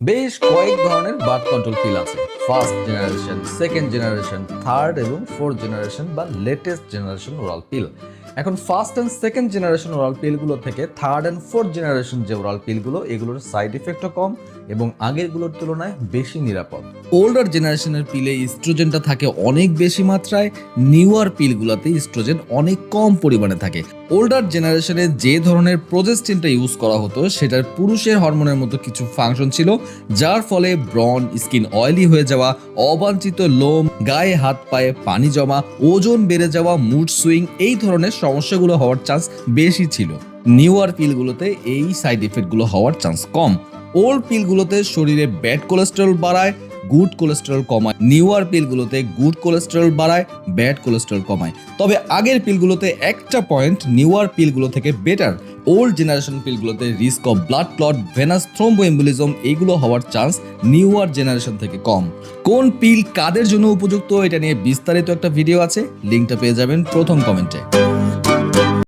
বেশ কয়েক ধরনের বার্থ কন্ট্রোল পিল আছে। First generation second generation third এবং ফোর্থ জেনারেশন বা লেটেস্ট জেনারেশন ওরাল পিল এখন first and second generation oral পিলগুলো থেকে থার্ড অ্যান্ড ফোর্থ জেনারেশন যে ওরাল পিলগুলো এগুলোর সাইড ইফেক্টও কম এবং আগেরগুলোর তুলনায় বেশি নিরাপদ। ওল্ডার জেনারেশনের পিলে ইস্ট্রোজেনটা থাকে অনেক বেশি মাত্রায় নিউয়ার পিলগুলোতে ইস্ট্রোজেন অনেক কম পরিমাণে থাকে। ওল্ডার জেনারেশনে যে ধরনের প্রোজেস্টিনটা ইউজ করা হতো, সেটার পুরুষের হরমোনের মতো কিছু ফাংশন ছিল, যার ফলে ব্রন স্কিন অয়েলি হয়ে যাওয়া, অবাঞ্ছিত লোম, গায়ে হাত পায়ে পানি জমা, ওজন বেড়ে যাওয়া মুড সুইং এই ধরনের সমস্যাগুলো হওয়ার চান্স বেশি ছিল। নিউয়ার পিলগুলোতে এই সাইড এফেক্টগুলো হওয়ার চান্স কম। ওল্ড পিলগুলোতে শরীরে ব্যাড কোলেস্টেরল বাড়ায় গুড কোলেস্টেরল কমায়, নিউয়ার পিলগুলোতে গুড কোলেস্টেরল বাড়ায়, ব্যাড কোলেস্টেরল কমায়। তবে আগের পিলগুলোতে একটা পয়েন্ট নিউয়ার পিলগুলো থেকে better, old generation পিলগুলোতে risk of blood clot, venous, thromboembolism, এইগুলো হওয়ার চান্স নিউয়ার জেনারেশন থেকে কম। কোন পিল কাদের জন্য উপযুক্ত, এটা নিয়ে বিস্তারিত একটা ভিডিও আছে, লিঙ্কটা পেয়ে যাবেন প্রথম কমেন্টে।